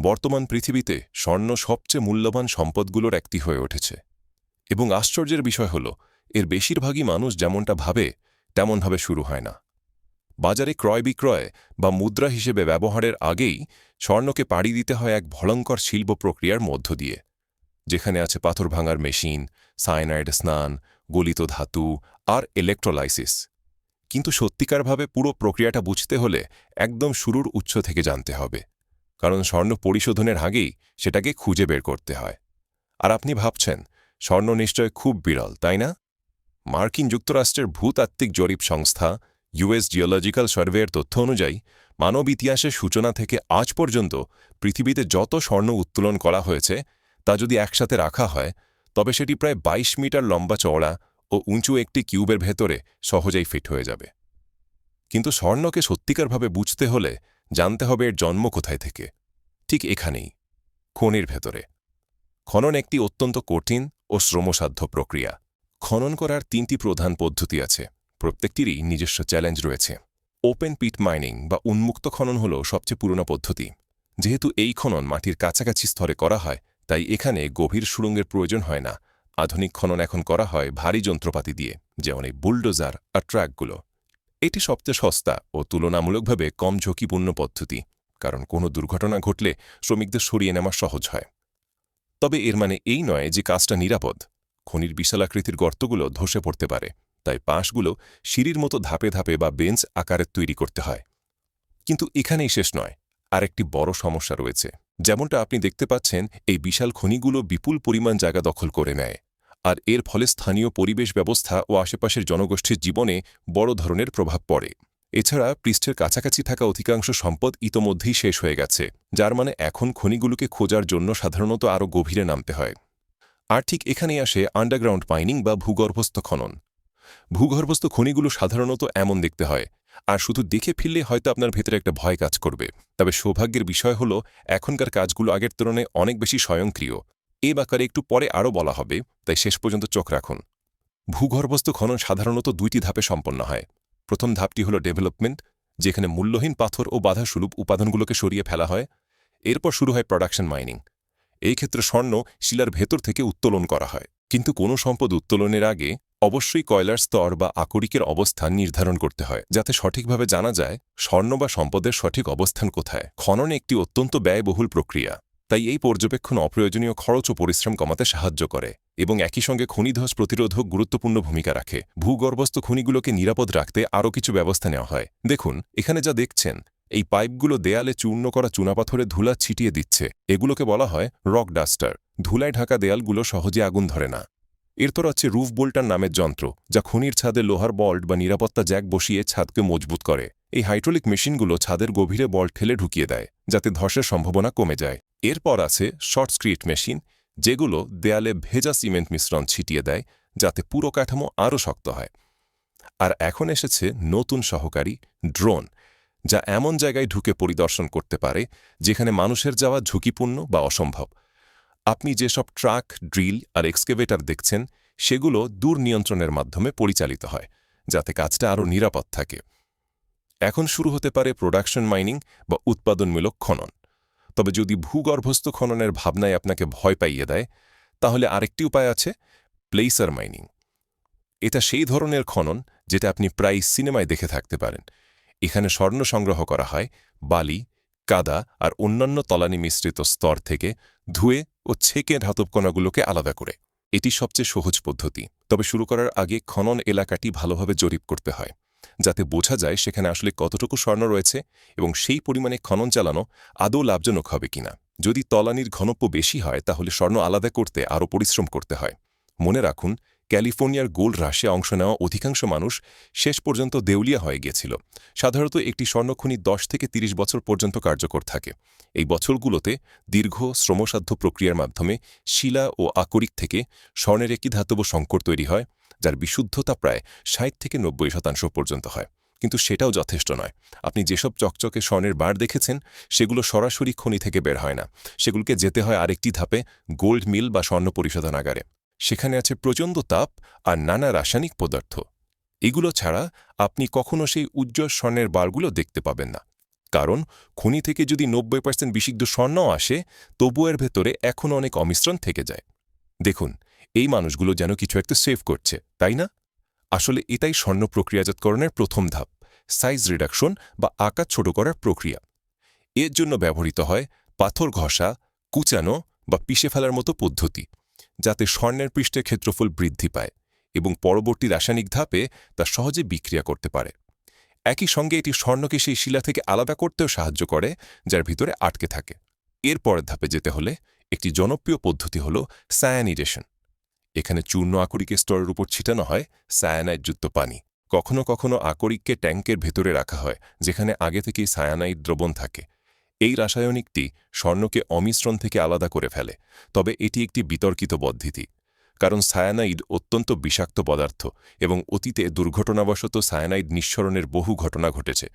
বর্তমান পৃথিবীতে স্বর্ণ সবচেয়ে মূল্যবান সম্পদগুলোর একটি হয়ে উঠেছে। এবং আশ্চর্যের বিষয় হল, এর বেশিরভাগই মানুষ যেমনটা ভাবে, তেমনভাবে শুরু হয় না। বাজারে ক্রয় বিক্রয় বা মুদ্রা হিসেবে ব্যবহারের আগেই স্বর্ণকে পাড়ি দিতে হয় এক ভয়ঙ্কর শিল্প প্রক্রিয়ার মধ্য দিয়ে, যেখানে আছে পাথর ভাঙার মেশিন, সায়ানাইড স্নান, গলিত ধাতু আর ইলেকট্রোলাইসিস। কিন্তু সত্যিকারভাবে পুরো প্রক্রিয়াটা বুঝতে হলে একদম শুরুর উৎস থেকে জানতে হবে। কারণ স্বর্ণ পরিশোধনের আগেই সেটাকে খুঁজে বের করতে হয়। আর আপনি ভাবছেন, স্বর্ণ নিশ্চয় খুব বিরল, তাই না? মার্কিন যুক্তরাষ্ট্রের ভূতাত্ত্বিক জরিপ সংস্থা ইউএস জিওলজিক্যাল সার্ভের তথ্য অনুযায়ী, মানব ইতিহাসের সূচনা থেকে আজ পর্যন্ত পৃথিবীতে যত স্বর্ণ উত্তোলন করা হয়েছে, তা যদি একসাথে রাখা হয়, তবে সেটি প্রায় ২২ মিটার লম্বা চওড়া ও উঁচু একটি কিউবের ভেতরে সহজেই ফিট হয়ে যাবে। কিন্তু স্বর্ণকে সত্যিকারভাবে বুঝতে হলে জানতে হবে এর জন্ম কোথায় থেকে। ঠিক এখানেই, খনির ভেতরে। খনন একটি অত্যন্ত কঠিন ও শ্রমসাধ্য প্রক্রিয়া। খনন করার তিনটি প্রধান পদ্ধতি আছে। প্রত্যেকটিরই নিজস্ব চ্যালেঞ্জ রয়েছে। ওপেন পিট মাইনিং বা উন্মুক্ত খনন হল সবচেয়ে পুরনো পদ্ধতি। যেহেতু এই খনন মাটির কাছাকাছি স্তরে করা হয়, তাই এখানে গভীর সুড়ঙ্গের প্রয়োজন হয় না। আধুনিক খনন এখন করা হয় ভারী যন্ত্রপাতি দিয়ে, যেমন এই বুলডোজার আর ট্রাকগুলো। এটি সবচেয়ে সস্তা ও তুলনামূলকভাবে কম ঝুঁকিপূর্ণ পদ্ধতি, কারণ কোনো দুর্ঘটনা ঘটলে শ্রমিকদের সরিয়ে নেওয়া সহজ হয়। তবে এর মানে এই নয় যে কাজটা নিরাপদ। খনির বিশালাকৃতির গর্তগুলো ধসে পড়তে পারে, তাই পাশগুলো সিঁড়ির মতো ধাপে ধাপে বা বেঞ্চ আকারে তৈরি করতে হয়। কিন্তু এখানেই শেষ নয়, আরেকটি বড় সমস্যা রয়েছে। যেমনটা আপনি দেখতে পাচ্ছেন, এই বিশাল খনিগুলো বিপুল পরিমাণ জায়গা দখল করে নেয়। আর এর ফলে স্থানীয় পরিবেশ ব্যবস্থা ও আশেপাশের জনগোষ্ঠীর জীবনে বড় ধরনের প্রভাব পড়ে। এছাড়া পৃষ্ঠের কাছাকাছি থাকা অধিকাংশ সম্পদ ইতোমধ্যেই শেষ হয়ে গেছে, যার মানে এখন খনিগুলোকে খোঁজার জন্য সাধারণত আরও গভীরে নামতে হয়। আর ঠিক এখানেই আসে আন্ডারগ্রাউন্ড মাইনিং বা ভূগর্ভস্থ খনন। ভূগর্ভস্থ খনিগুলো সাধারণত এমন দেখতে হয়, আর শুধু দেখে ফিরলে হয়তো আপনার ভেতরে একটা ভয় কাজ করবে। তবে সৌভাগ্যের বিষয় হল, এখনকার কাজগুলো আগের তুলনায় অনেক বেশি স্বয়ংক্রিয়। এ ব্যাপারে একটু পরে আরও বলা হবে, তাই শেষ পর্যন্ত চোখ রাখুন। ভূগর্ভস্থ খনন সাধারণত দুইটি ধাপে সম্পন্ন হয়। প্রথম ধাপটি হল ডেভেলপমেন্ট, যেখানে মূল্যহীন পাথর ও বাধাস্বরূপ উপাদানগুলোকে সরিয়ে ফেলা হয়। এরপর শুরু হয় প্রোডাকশন মাইনিং। এই ক্ষেত্রে স্বর্ণ শিলার ভেতর থেকে উত্তোলন করা হয়। কিন্তু কোনো সম্পদ উত্তোলনের আগে অবশ্যই কয়লার স্তর বা আকরিকের অবস্থান নির্ধারণ করতে হয়, যাতে সঠিকভাবে জানা যায় স্বর্ণ বা সম্পদের সঠিক অবস্থান কোথায়। খনন একটি অত্যন্ত ব্যয়বহুল প্রক্রিয়া। তাই এই পর্যবেক্ষণ অপ্রয়োজনীয় খরচ ও পরিশ্রম কমাতে সাহায্য করে এবং একই সঙ্গে খনিধ্বস প্রতিরোধক গুরুত্বপূর্ণ ভূমিকা রাখে। ভূগর্ভস্থ খনিগুলোকে নিরাপদ রাখতে আরও কিছু ব্যবস্থা নেওয়া হয়। দেখুন, এখানে যা দেখছেন, এই পাইপগুলো দেয়ালে চূর্ণ করা চুনাপাথরে ধুলা ছিটিয়ে দিচ্ছে। এগুলোকে বলা হয় রক ডাস্টার। ধুলায় ঢাকা দেয়ালগুলো সহজে আগুন ধরে না। এরপর আছে রুফ বোল্টার নামের যন্ত্র, যা খনির ছাদে লোহার বল্ট বা নিরাপত্তা জ্যাক বসিয়ে ছাদকে মজবুত করে। এই হাইড্রোলিক মেশিনগুলো ছাদের গভীরে বল্ট ঠেলে ঢুকিয়ে দেয়, যাতে ধসের সম্ভাবনা কমে যায়। এরপর আছে শর্ট স্ক্রিট মেশিন, যেগুলো দেয়ালে ভেজা সিমেন্ট মিশ্রণ ছিটিয়ে দেয়, যাতে পুরো কাঠামো আরও শক্ত হয়। আর এখন এসেছে নতুন সহকারী ড্রোন, যা এমন জায়গায় ঢুকে পরিদর্শন করতে পারে, যেখানে মানুষের যাওয়া ঝুঁকিপূর্ণ বা অসম্ভব। আপনি যেসব ট্রাক, ড্রিল আর এক্সকেভেটর দেখছেন, সেগুলো দূর নিয়ন্ত্রণের মাধ্যমে পরিচালিত হয়, যাতে কাজটা আরও নিরাপদ থাকে। এখন শুরু হতে পারে প্রোডাকশন মাইনিং বা উৎপাদনমূলক খনন। তবে যদি ভূগর্ভস্থ খননের ভাবনায় আপনাকে ভয় পাইয়ে দেয়, তাহলে আরেকটি উপায় আছে প্লেসার মাইনিং এটা সেই ধরনের খনন যেটা আপনি প্রায় সিনেমায় দেখে থাকতে পারেন। এখানে স্বর্ণ সংগ্রহ করা হয়, বালি, কাদা আর অন্যান্য তলানি মিশ্রিত স্তর থেকে ধুয়ে ও ছেঁকে ধাতব কণাগুলোকে আলাদা করে। এটি সবচেয়ে সহজ পদ্ধতি, তবে শুরু করার আগে খনন এলাকাটি ভালোভাবে জরিপ করতে হয়। যাতে বোঝা যায় সেখানে আসলে কতটুকু স্বর্ণ রয়েছে এবং সেই পরিমাণে খনন চালানো আদৌ লাভজনক হবে কিনা। যদি তলানির ঘনত্ব বেশি হয়, তাহলে স্বর্ণ আলাদা করতে আরও পরিশ্রম করতে হয়। মনে রাখুন, ক্যালিফোর্নিয়ার গোল্ড হ্রাসে অংশ নেওয়া অধিকাংশ মানুষ শেষ পর্যন্ত দেউলিয়া হয়ে গিয়েছিল সাধারণত একটি স্বর্ণখনি দশ থেকে ৩০ বছর পর্যন্ত কার্যকর থাকে। এই বছরগুলোতে দীর্ঘ শ্রমসাধ্য প্রক্রিয়ার মাধ্যমে শিলা ও আকরিক থেকে স্বর্ণের একটি ধাতব সংকট তৈরি হয়। যার বিশুদ্ধতা প্রায় ষাট থেকে নব্বই শতাংশ পর্যন্ত হয়। কিন্তু সেটাও যথেষ্ট নয়। আপনি যেসব চকচকে স্বর্ণের বার দেখেছেন, সেগুলো সরাসরি খনি থেকে বের হয় না। সেগুলোকে যেতে হয় আরেকটি ধাপে, গোল্ড মিল বা স্বর্ণ পরিশোধনাগারে সেখানে আছে প্রচণ্ড তাপ আর নানা রাসায়নিক পদার্থ। এগুলো ছাড়া আপনি কখনও সেই উজ্জ্বল স্বর্ণের বারগুলো দেখতে পাবেন না। কারণ খনি থেকে যদি নব্বই পার্সেন্ট বিশুদ্ধ স্বর্ণ আসে তবু এর ভেতরে এখনও অনেক অমিশ্রণ থেকে যায়। দেখুন এই মানুষগুলো যেন কিছু একটা সেভ করছে, তাই না? আসলে এটাই স্বর্ণ প্রক্রিয়াজাতকরণের প্রথম ধাপ সাইজ রিডাকশন বা আকার ছোট করার প্রক্রিয়া। এর জন্য ব্যবহৃত হয় পাথর ঘষা, কুচানো বা পিষে ফেলার মতো পদ্ধতি, যাতে স্বর্ণের পৃষ্ঠের ক্ষেত্রফল বৃদ্ধি পায় এবং পরবর্তী রাসায়নিক ধাপে তা সহজে বিক্রিয়া করতে পারে। একই সঙ্গে এটি স্বর্ণকে সেই শিলা থেকে আলাদা করতেও সাহায্য করে, যার ভিতরে আটকে থাকে। এর পরের ধাপে যেতে হলে একটি জনপ্রিয় পদ্ধতি হল সায়ানিডেশন এখানে চূর্ণ আকরিকের স্তরের উপর ছিটানো হয় সায়ানাইডযুক্ত পানি। কখনো কখনো আকরিককে ট্যাঙ্কের ভেতরে রাখা হয়, যেখানে আগে থেকেই সায়ানাইড দ্রবণ থাকে। এই রাসায়নিকটি স্বর্ণকে অমিশ্রণ থেকে আলাদা করে ফেলে, তবে এটি একটি বিতর্কিত পদ্ধতি। কারণ সায়ানাইড অত্যন্ত বিষাক্ত পদার্থ এবং অতীতে দুর্ঘটনাবশত সায়ানাইড নিঃসরণের বহু ঘটনা ঘটেছে।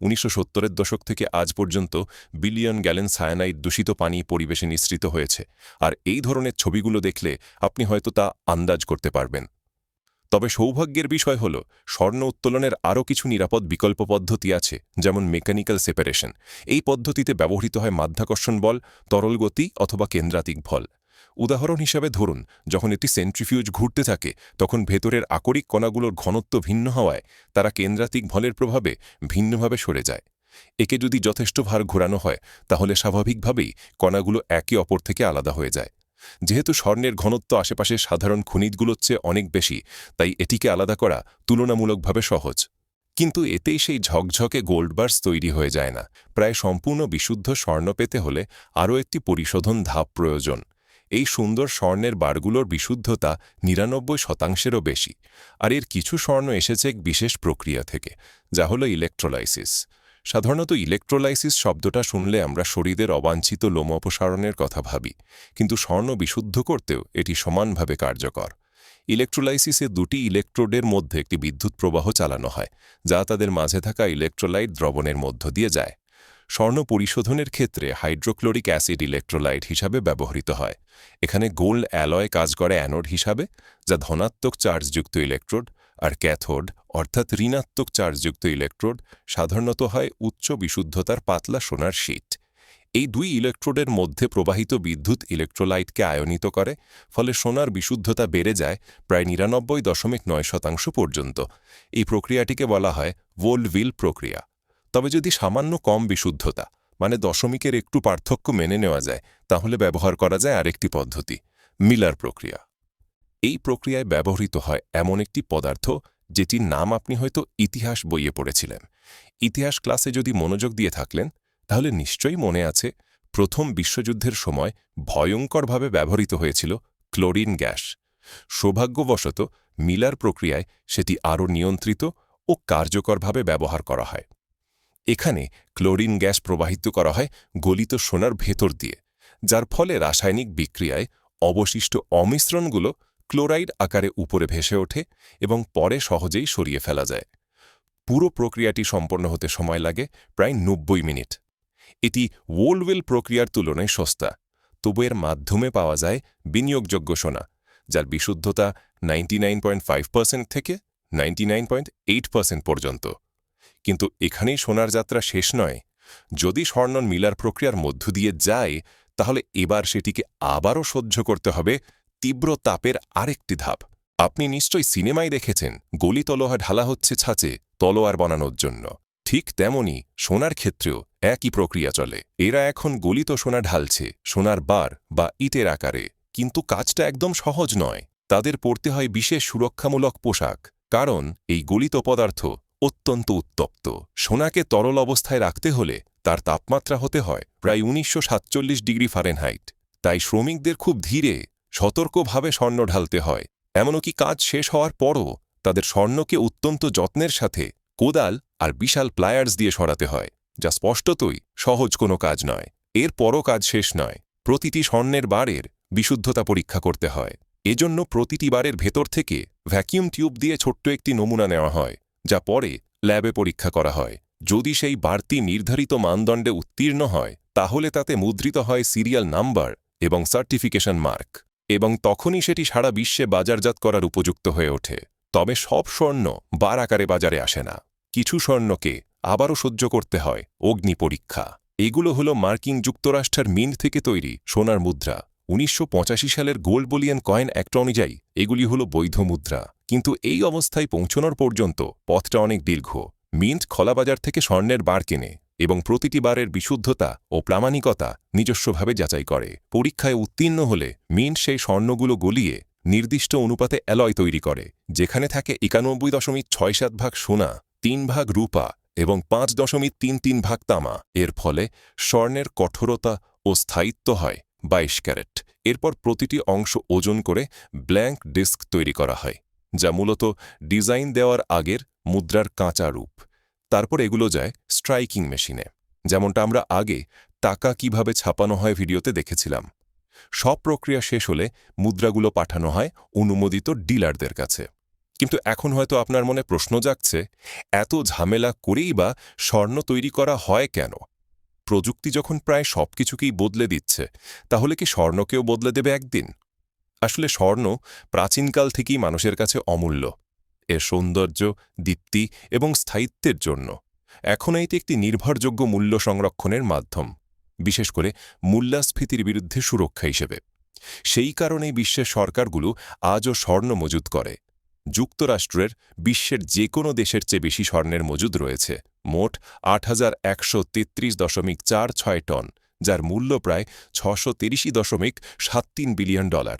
উনিশশো দশক থেকে আজ পর্যন্ত বিলিয়ন গ্যালেন সায়ানাইড দূষিত পানি পরিবেশে নিঃসৃত হয়েছে, আর এই ধরনের ছবিগুলো দেখলে আপনি হয়তো তা আন্দাজ করতে পারবেন। তবে সৌভাগ্যের বিষয় হল, স্বর্ণ উত্তোলনের আরও কিছু নিরাপদ বিকল্প পদ্ধতি আছে, যেমন মেকানিক্যাল সেপারেশন। এই পদ্ধতিতে ব্যবহৃত হয় মাধ্যাকর্ষণ বল, তরল গতি অথবা কেন্দ্রাতিক বল। উদাহরণ হিসাবে ধরুন, যখন একটি সেন্ট্রিফিউজ ঘুরতে থাকে, তখন ভেতরের আকরিক কণাগুলোর ঘনত্ব ভিন্ন হওয়ায় তারা কেন্দ্রাতিক ভলের প্রভাবে ভিন্নভাবে সরে যায়। একে যদি যথেষ্ট ভার ঘোরানো হয়, তাহলে স্বাভাবিকভাবেই কণাগুলো একে অপর থেকে আলাদা হয়ে যায়। যেহেতু স্বর্ণের ঘনত্ব আশেপাশে সাধারণ খনিজগুলোর চেয়ে অনেক বেশি, তাই এটিকে আলাদা করা তুলনামূলকভাবে সহজ। কিন্তু এতেই সেই ঝকঝকে গোল্ডবার্স তৈরি হয়ে যায় না। প্রায় সম্পূর্ণ বিশুদ্ধ স্বর্ণ পেতে হলে আরও একটি পরিশোধন ধাপ প্রয়োজন। এই সুন্দর স্বর্ণের বারগুলোর বিশুদ্ধতা নিরানব্বই শতাংশেরও বেশি, আর এর কিছু স্বর্ণ এসেছে এক বিশেষ প্রক্রিয়া থেকে, যা হল ইলেকট্রোলাইসিস। সাধারণত ইলেকট্রোলাইসিস শব্দটা শুনলে আমরা শরীরের অবাঞ্ছিত লোম অপসারণের কথা ভাবি, কিন্তু স্বর্ণ বিশুদ্ধ করতেও এটি সমানভাবে কার্যকর। ইলেকট্রোলাইসিসে দুটি ইলেকট্রোডের মধ্যে একটি বিদ্যুৎ প্রবাহ চালানো হয়, যা তাদের মাঝে থাকা ইলেকট্রোলাইট দ্রবণের মধ্য দিয়ে যায়। স্বর্ণ পরিশোধনের ক্ষেত্রে হাইড্রোক্লোরিক অ্যাসিড ইলেকট্রোলাইট হিসাবে ব্যবহৃত হয়। এখানে গোল্ড অ্যালয় কাজ করে অ্যানোড হিসাবে, যা ধনাত্মক চার্জযুক্ত ইলেকট্রোড আর ক্যাথোড, অর্থাৎ ঋণাত্মক চার্জযুক্ত ইলেকট্রোড, সাধারণত হয় উচ্চ বিশুদ্ধতার পাতলা সোনার শীট। এই দুই ইলেকট্রোডের মধ্যে প্রবাহিত বিদ্যুৎ ইলেকট্রোলাইটকে আয়নিত করে, ফলে সোনার বিশুদ্ধতা বেড়ে যায় প্রায় নিরানব্বই দশমিক নয় শতাংশ পর্যন্ত। এই প্রক্রিয়াটিকে বলা হয় ভোল্ডভিল প্রক্রিয়া। তবে যদি সামান্য কম বিশুদ্ধতা মানে দশমিকের একটু পার্থক্য মেনে নেওয়া যায়, তাহলে ব্যবহার করা যায় আরেকটি পদ্ধতি, মিলার প্রক্রিয়া। এই প্রক্রিয়ায় ব্যবহৃত হয় এমন একটি পদার্থ যেটির নাম আপনি হয়তো ইতিহাস বইয়ে পড়েছিলেন। ইতিহাস ক্লাসে যদি মনোযোগ দিয়ে থাকলেন, তাহলে নিশ্চয়ই মনে আছে প্রথম বিশ্বযুদ্ধের সময় ভয়ঙ্করভাবে ব্যবহৃত হয়েছিল ক্লোরিন গ্যাস। সৌভাগ্যবশত মিলার প্রক্রিয়ায় সেটি আরও নিয়ন্ত্রিত ও কার্যকরভাবে ব্যবহার করা হয়। এখানে ক্লোরিন গ্যাস প্রবাহিত করা হয় গলিত সোনার ভেতর দিয়ে, যার ফলে রাসায়নিক বিক্রিয়ায় অবশিষ্ট অমিশ্রণগুলো ক্লোরাইড আকারে উপরে ভেসে ওঠে এবং পরে সহজেই সরিয়ে ফেলা যায়। পুরো প্রক্রিয়াটি সম্পন্ন হতে সময় লাগে প্রায় নব্বই মিনিট। এটি ওল্ডওয়েল প্রক্রিয়ার তুলনায় সস্তা, তবু এর মাধ্যমে পাওয়া যায় বিনিয়োগযোগ্য সোনা, যার বিশুদ্ধতা নাইনটি থেকে নাইনটি পর্যন্ত। কিন্তু এখানেই সোনার যাত্রা শেষ নয়। যদি স্বর্ণন মিলার প্রক্রিয়ার মধ্য দিয়ে যায়, তাহলে এবার সেটিকে আবারও সহ্য করতে হবে তীব্র তাপের আরেকটি ধাপ। আপনি নিশ্চয়ই সিনেমায় দেখেছেন, গলি তলোয়া ঢালা হচ্ছে ছাঁচে, তলোয়ার বানানোর জন্য। ঠিক তেমনি সোনার ক্ষেত্রেও একই প্রক্রিয়া চলে। এরা এখন গলিত সোনা ঢালছে, সোনার বার বা ইটের আকারে। কিন্তু কাজটা একদম সহজ নয়। তাদের পড়তে হয় বিশেষ সুরক্ষামূলক পোশাক। কারণ এই গলিত পদার্থ অত্যন্ত উত্তপ্ত। সোনাকে তরল অবস্থায় রাখতে হলে তার তাপমাত্রা হতে হয় প্রায় উনিশশো সাতচল্লিশ ডিগ্রি ফারেনহাইট। তাই শ্রমিকদের খুব ধীরে, সতর্কভাবে স্বর্ণ ঢালতে হয়। এমনকি কাজ শেষ হওয়ার পরও তাদের স্বর্ণকে অত্যন্ত যত্নের সাথে কোদাল আর বিশাল প্লায়ার্স দিয়ে সরাতে হয়, যা স্পষ্টতই সহজ কোনো কাজ নয়। এর পরও কাজ শেষ নয়। প্রতিটি স্বর্ণের বারের বিশুদ্ধতা পরীক্ষা করতে হয়। এজন্য প্রতিটি বারের ভেতর থেকে ভ্যাকিউম টিউব দিয়ে ছোট্ট একটি নমুনা নেওয়া হয়। যা পরে ল্যাবে পরীক্ষা করা হয়। যদি সেই বাড়তি নির্ধারিত মানদণ্ডে উত্তীর্ণ হয়, তাহলে তাতে মুদ্রিত হয় সিরিয়াল নাম্বার এবং সার্টিফিকেশন মার্ক। এবং তখনই সেটি সারা বিশ্বে বাজারজাত করার উপযুক্ত হয়ে ওঠে। তবে সব স্বর্ণ বার আকারে বাজারে আসে না। কিছু স্বর্ণকে আবারও সহ্য করতে হয় অগ্নি পরীক্ষা। এগুলো হলো মার্কিন যুক্তরাষ্ট্রের মিন্ট থেকে তৈরি সোনার মুদ্রা। উনিশশো পঁচাশি সালের গোল্ড বলিয়ান কয়েন একটা অনুযায়ী এগুলি হলো বৈধ মুদ্রা। কিন্তু এই অবস্থায় পৌঁছানোর পর্যন্ত পথটা অনেক দীর্ঘ। মিন্ট খোলাবাজার থেকে স্বর্ণের বার কেনে এবং প্রতিটি বারের বিশুদ্ধতা ও প্রামাণিকতা নিজস্বভাবে যাচাই করে। পরীক্ষায় উত্তীর্ণ হলে মিন্ট সেই স্বর্ণগুলো গলিয়ে নির্দিষ্ট অনুপাতে অ্যালয় তৈরি করে, যেখানে থাকে একানব্বই দশমিক ছয় সাত ভাগ সোনা, তিন ভাগ রূপা এবং পাঁচ দশমিক তিন তিন ভাগ তামা। এর ফলে স্বর্ণের কঠোরতা ও স্থায়িত্ব হয় বাইশ ক্যারেট। এরপর প্রতিটি অংশ ওজন করে ব্ল্যাঙ্ক ডিস্ক তৈরি করা হয়। যা মূলত ডিজাইন দেওয়ার আগের মুদ্রার কাঁচা রূপ। তারপর এগুলো যায় স্ট্রাইকিং মেশিনে। যেমনটা আমরা আগে টাকা কীভাবে ছাপানো হয় ভিডিওতে দেখেছিলাম। সব প্রক্রিয়া শেষ হলে মুদ্রাগুলো পাঠানো হয় অনুমোদিত ডিলারদের কাছে। কিন্তু এখন হয়তো আপনার মনে প্রশ্ন জাগছে, এত ঝামেলা করেই বা স্বর্ণ তৈরি করা হয় কেন? প্রযুক্তি যখন প্রায় সবকিছুকেই বদলে দিচ্ছে, তাহলে কি স্বর্ণকেও বদলে দেবে একদিন? আসলে স্বর্ণ প্রাচীনকাল থেকেই মানুষের কাছে অমূল্য। এর সৌন্দর্য, দীপ্তি এবং স্থায়িত্বের জন্য। এখন এটি একটি নির্ভরযোগ্য মূল্য সংরক্ষণের মাধ্যম, বিশেষ করে মূল্যাস্ফীতির বিরুদ্ধে সুরক্ষা হিসেবে। সেই কারণেই বিশ্বের সরকারগুলো আজও স্বর্ণ মজুদ করে। যুক্তরাষ্ট্রের বিশ্বের যে কোনো দেশের চেয়ে বেশি স্বর্ণের মজুদ রয়েছে। মোট আট টন, যার মূল্য প্রায় ছশো দশমিক সাত বিলিয়ন ডলার।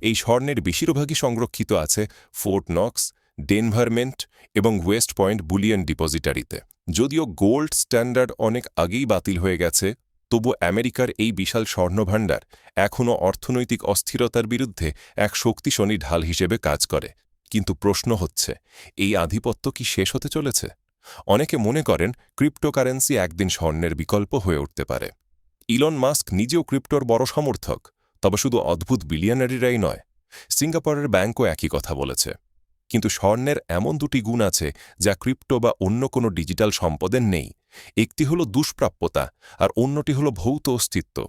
এই স্বর্ণের বেশিরভাগই সংরক্ষিত আছে ফোর্ট নক্স ডেনভারমেন্ট এবং ওয়েস্ট পয়েন্ট বুলিয়ন ডিপোজিটারিতে। যদিও গোল্ড স্ট্যান্ডার্ড অনেক আগেই বাতিল হয়ে গেছে, তবু আমেরিকার এই বিশাল স্বর্ণভাণ্ডার এখনও অর্থনৈতিক অস্থিরতার বিরুদ্ধে এক শক্তিশালী ঢাল হিসেবে কাজ করে। কিন্তু প্রশ্ন হচ্ছে, এই আধিপত্য কি শেষ হতে চলেছে? অনেকে মনে করেন ক্রিপ্টোকারেন্সি একদিন স্বর্ণের বিকল্প হয়ে উঠতে পারে। ইলন মাস্ক নিজেও ক্রিপ্টোর বড় সমর্থক। তবে শুধু অদ্ভুত বিলিয়নারিরাই নয়, সিঙ্গাপুরের ব্যাংকও একই কথা বলেছে। কিন্তু স্বর্ণের এমন দুটি গুণ আছে যা ক্রিপ্টো বা অন্য কোনো ডিজিটাল সম্পদের নেই। একটি হল দুষ্প্রাপ্যতা আর অন্যটি হল ভৌত অস্তিত্ব।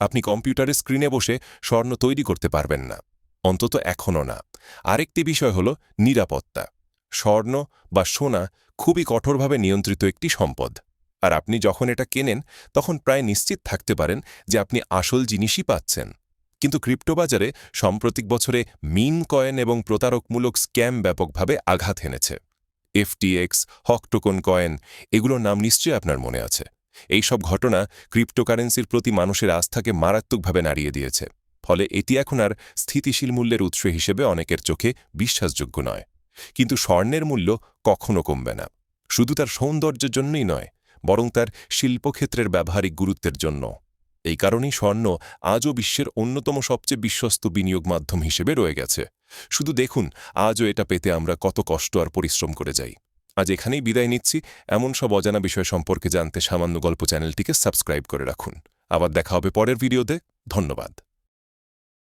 আপনি কম্পিউটারের স্ক্রিনে বসে স্বর্ণ তৈরি করতে পারবেন না। অন্তত এখনও না। আরেকটি বিষয় হল নিরাপত্তা। স্বর্ণ বা সোনা খুবই কঠোরভাবে নিয়ন্ত্রিত একটি সম্পদ। আর আপনি যখন এটা কেনেন, তখন প্রায় নিশ্চিত থাকতে পারেন যে আপনি আসল জিনিসই পাচ্ছেন। কিন্তু ক্রিপ্টোবাজারে সাম্প্রতিক বছরে মিন কয়েন এবং প্রতারকমূলক স্ক্যাম ব্যাপকভাবে আঘাত এনেছে। এফটিএক্স, হকটোকন কয়েন, এগুলোর নাম নিশ্চয়ই আপনার মনে আছে। এই সব ঘটনা ক্রিপ্টোকারেন্সির প্রতি মানুষের আস্থাকে মারাত্মকভাবে নাড়িয়ে দিয়েছে। ফলে এটি এখন আর স্থিতিশীল মূল্যের উৎস হিসেবে অনেকের চোখে বিশ্বাসযোগ্য নয়। কিন্তু স্বর্ণের মূল্য কখনো কমবে না। শুধু তার সৌন্দর্যের জন্যই নয় বরং তার শিল্পক্ষেত্রের ব্যবহারিক গুরুত্বের জন্য। এই কারণেই স্বর্ণ আজও বিশ্বের অন্যতম সবচেয়ে বিশ্বস্ত বিনিয়োগ মাধ্যম হিসেবে রয়ে গেছে। শুধু দেখুন, আজও এটা পেতে আমরা কত কষ্ট আর পরিশ্রম করে যাই। আজ এখানেই বিদায় নিচ্ছি। এমন সব অজানা বিষয় সম্পর্কে জানতে সামান্য গল্প চ্যানেলটিকে সাবস্ক্রাইব করে রাখুন। আবার দেখা হবে পরের ভিডিওতে। ধন্যবাদ।